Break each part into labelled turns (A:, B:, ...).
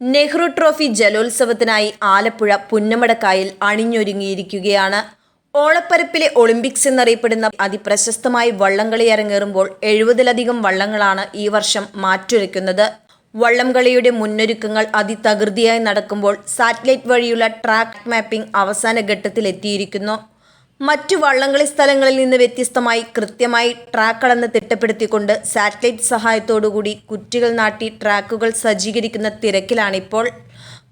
A: Nehru trophy ജലോത്സവത്തിനായി ആലപ്പുഴ പുന്നമടക്കായിൽ അണിഞ്ഞൊരുങ്ങിയിരിക്കുകയാണ്. ഓളപ്പരപ്പിലെ ഒളിമ്പിക്സ് എന്നറിയപ്പെടുന്ന അതിപ്രശസ്തമായി വള്ളംകളി അരങ്ങേറുമ്പോൾ എഴുപതിലധികം വള്ളങ്ങളാണ് ഈ വർഷം മാറ്റുരയ്ക്കുന്നത്. വള്ളംകളിയുടെ മുന്നൊരുക്കങ്ങൾ അതിതകൃതിയായി നടക്കുമ്പോൾ സാറ്റലൈറ്റ് വഴിയുള്ള ട്രാക്ക് മാപ്പിംഗ് അവസാന ഘട്ടത്തിലെത്തിയിരിക്കുന്നു. മറ്റു വള്ളംകളി സ്ഥലങ്ങളിൽ നിന്ന് വ്യത്യസ്തമായി കൃത്യമായി ട്രാക്ക് അളന്ന് തിട്ടപ്പെടുത്തിക്കൊണ്ട് സാറ്റലൈറ്റ് സഹായത്തോടുകൂടി കുറ്റികൾ നാട്ടി ട്രാക്കുകൾ സജ്ജീകരിക്കുന്ന തിരക്കിലാണിപ്പോൾ.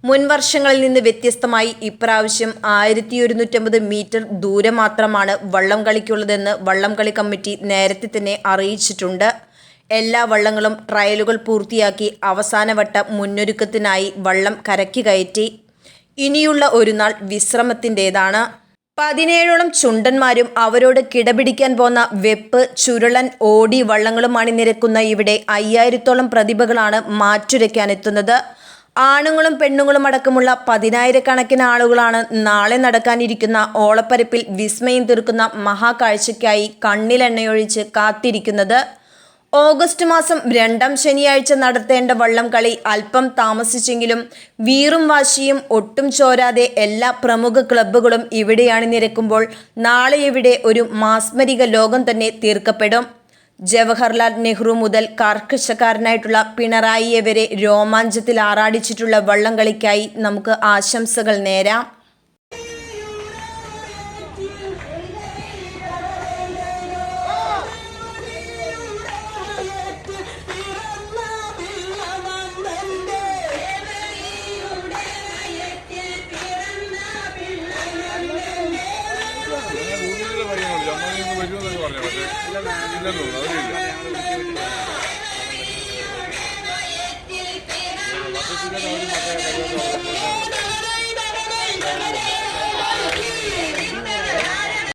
A: മുൻ വർഷങ്ങളിൽ നിന്ന് വ്യത്യസ്തമായി ഇപ്രാവശ്യം ആയിരത്തി ഒരുന്നൂറ്റമ്പത് മീറ്റർ ദൂരം മാത്രമാണ് വള്ളം കളിക്കുള്ളതെന്ന് വള്ളംകളി കമ്മിറ്റി നേരത്തെ തന്നെ അറിയിച്ചിട്ടുണ്ട്. എല്ലാ വള്ളങ്ങളും ട്രയലുകൾ പൂർത്തിയാക്കി അവസാനവട്ട മുന്നൊരുക്കത്തിനായി വള്ളം കരക്കി കയറ്റി. ഇനിയുള്ള ഒരു നാൾ വിശ്രമത്തിന്റെതാണ്. പതിനേഴോളം ചുണ്ടന്മാരും അവരോട് കിടപിടിക്കാൻ പോന്ന വെപ്പ് ചുരുളൻ ഓടി വള്ളങ്ങളും അണിനിരക്കുന്ന ഇവിടെ അയ്യായിരത്തോളം പ്രതിഭകളാണ് മാറ്റുരയ്ക്കാനെത്തുന്നത്. ആണുങ്ങളും പെണ്ണുങ്ങളും അടക്കമുള്ള പതിനായിരക്കണക്കിന് ആളുകളാണ് നാളെ നടക്കാനിരിക്കുന്ന ഓളപ്പരപ്പിൽ വിസ്മയം തീർക്കുന്ന മഹാകാഴ്ചയ്ക്കായി കണ്ണിലെണ്ണയൊഴിച്ച് കാത്തിരിക്കുന്നത്. ഓഗസ്റ്റ് മാസം രണ്ടാം ശനിയാഴ്ച നടത്തേണ്ട വള്ളം കളി അല്പം താമസിച്ചെങ്കിലും വീറും വാശിയും ഒട്ടും ചോരാതെ എല്ലാ പ്രമുഖ ക്ലബ്ബുകളും ഇവിടെയാണ് നിരക്കുമ്പോൾ. നാളെ ഇവിടെ ഒരു മാസ്മരിക ലോകം തന്നെ തീർക്കപ്പെടും. ജവഹർലാൽ നെഹ്റു മുതൽ കർക്കശക്കാരനായിട്ടുള്ള പിണറായിയെ വരെ രോമാഞ്ചത്തിൽ ആറാടിച്ചിട്ടുള്ള വള്ളംകളിക്കായി നമുക്ക് ആശംസകൾ നേരാം.
B: ഗൂഗിളിലെ വഴിയാണല്ലോ അമ്മയിൽ നിന്ന് വരുമെന്നൊക്കെ പറഞ്ഞു. ഇല്ലല്ലോ അവരില്ല.